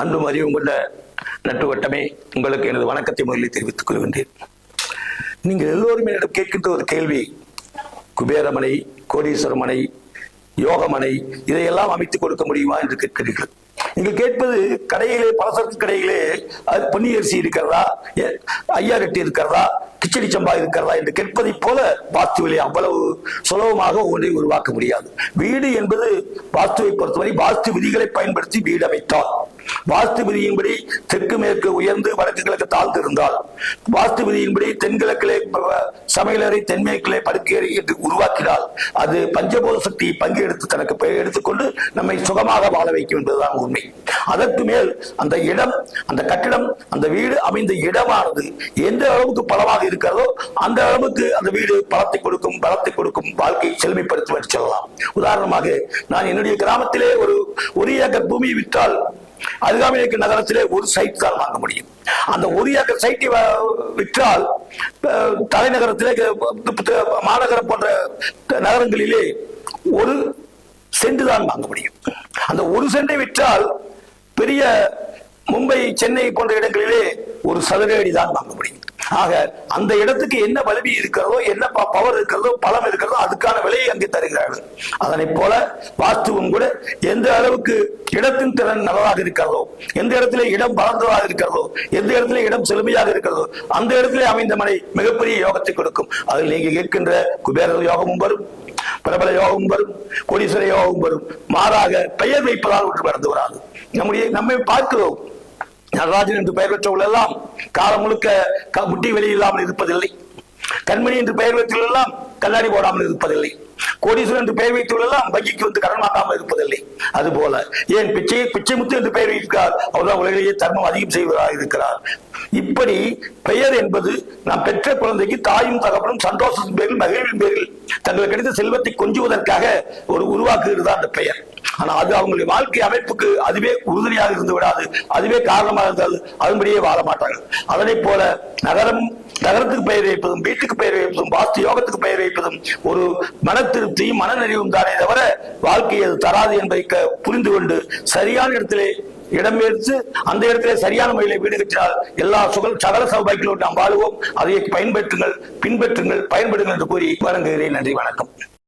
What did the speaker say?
அன்பும் அறிவும் கொண்ட நட்பு வட்டமே உங்களுக்கு எனது வணக்கத்தை முதலில் தெரிவித்துக் கொள்கின்றேன். நீங்கள் எல்லோரும் என்னிடம் கேட்கின்ற ஒரு கேள்வி குபேரமனை கோடீஸ்வரமனை யோகமனை இதையெல்லாம் அமைத்துக் கொடுக்க முடியுமா என்று கேட்கிறீர்கள். நீங்கள் கேட்பது கடையிலே பலசரக்கு கடையிலே அது பொன்னியரிசி இருக்கிறதா ஐயா கட்டி இருக்கிறதா கிச்சடி சம்பா இருக்கிறதா என்று கேட்பதைப் போல வாஸ்துவிலே அவ்வளவு சுலபமாக ஒன்றை உருவாக்க முடியாது. வீடு என்பது வாஸ்துவை பொறுத்தவரை வாஸ்து விதிகளை பயன்படுத்தி வீடு அமைத்தால். வாஸ்து விதியின்படி தெற்கு மேற்கு உயர்ந்து வடக்கு கிழக்கு தாழ்ந்து இருந்தால் வாஸ்து விதியின்படி தென்கிழக்கிலே சமையலறை தென்மேற்கிலே படுக்கையறை என்று உருவாக்கினால் அது பஞ்சபோத சக்தியை பங்கு எடுத்து தனக்கு எடுத்துக்கொண்டு நம்மை சுகமாக வாழ வைக்கும் என்பதுதான் உண்மை. அதற்கு மேல் அந்த இடம் அந்த கட்டிடம் அந்த வீடு அமைந்த இடமானது எந்த அளவுக்கு பலமாக இருக்கிறதோ அந்த அளவுக்கு அந்த வீடு பலத்தை கொடுக்கும் பலத்தை கொடுக்கும் வாழ்க்கையை செழுமைப்படுத்தி சொல்லலாம். உதாரணமாக நான் என்னுடைய கிராமத்திலே ஒரு ஒரு ஏக்கர் பூமியை விற்றால் அருகாமையில் இருக்கிற நகரத்திலே ஒரு சைட் தான் வாங்க முடியும். அந்த ஒரு ஏக்கர் சைட்டை வ- விற்றால் தலைநகரத்திலே மாநகரம் போன்ற நகரங்களிலே ஒரு சென்ட் தான் வாங்க முடியும். அந்த ஒரு சென்டை விற்றால் பெரிய மும்பை சென்னை போன்ற இடங்களிலே ஒரு சதுர அடி தான் வாங்க முடியும். ஆக அந்த இடத்துக்கு என்ன வலிமை இருக்கிறதோ என்ன பவர் இருக்கிறதோ பலம் இருக்கிறதோ அதுக்கான விலையை அங்கே தருகிறார்கள். அதனை போல வாஸ்துவும் கூட எந்த அளவுக்கு இடத்தின் திறன் நல்லதாக இருக்கிறதோ எந்த இடத்துல இடம் பலந்ததாக இருக்கிறதோ எந்த இடத்துல இடம் செழுமையாக இருக்கிறதோ அந்த இடத்துல அமைந்த மனை மிகப்பெரிய யோகத்தை கொடுக்கும். அதில் நீங்க கேட்கின்ற குபேர யோகமும் வரும் பிரபல யோகம் வரும் கோடீஸ்வர யோகம் வரும். மாறாக பெயர் வைப்பதால் ஒன்று நடந்து வராது. நம்முடைய நம்மை பார்க்கிறோம். நடராஜன் என்று பெயர் பெற்றவர்கள் எல்லாம் காலம் முழுக்க க- முட்டி வெளியில்லாமல் இருப்பதில்லை. கண்மணி என்று பெயர் வைத்துள்ளெல்லாம் கண்ணாடி போடாமல் இருப்பதில்லை. கோடீஸ்வரன் என்று பெயர் வைத்துள்ளெல்லாம் வங்கிக்கு வந்து கடன் வாங்காமல் இருப்பதில்லை. அதுபோல ஏன் பிச்சை பிச்சை முத்து என்று பெயர் வைக்கிறார் அவர்தான் உலகிலேயே தர்மம் அதிகம் செய்வதாக இருக்கிறார். இப்படி பெயர் என்பது நாம் பெற்ற குழந்தைக்கு தாயும் தகப்பனும் சந்தோஷத்தின் பேரில் மகிழ்வின் பேரில் தங்களுக்கு கிடைத்த செல்வத்தை கொஞ்சுவதற்காக ஒரு உருவாக்குகிறது அந்த பெயர். ஆனா அது அவங்களுடைய வாழ்க்கை அமைப்புக்கு அதுவே உறுதுணையாக இருந்து விடாது. அதுவே காரணமாக இருந்தால் அதன்படியே வாழ மாட்டாங்க அதனை போல நகரம் நகரத்துக்கு பெயர் வைப்பதும் வீட்டுக்கு பெயர் வைப்பதும் வாஸ்து யோகத்துக்கு பெயர் வைப்பதும் ஒரு மன திருப்தியும் மனநிறைவும் தானே தவிர வாழ்க்கை அது தராது என்பதை புரிந்து கொண்டு சரியான இடத்திலே இடம் எடுத்து அந்த இடத்திலே சரியான முறையில் வீடு கட்டினால் எல்லா சுகல் சகல சௌபாக்கியோடு நாம் வாழுவோம். அதை பயன்பெற்றுங்கள் பின்பற்றுங்கள் பயன்படுங்கள் என்று கூறி வழங்குகிறேன் நன்றி வணக்கம்.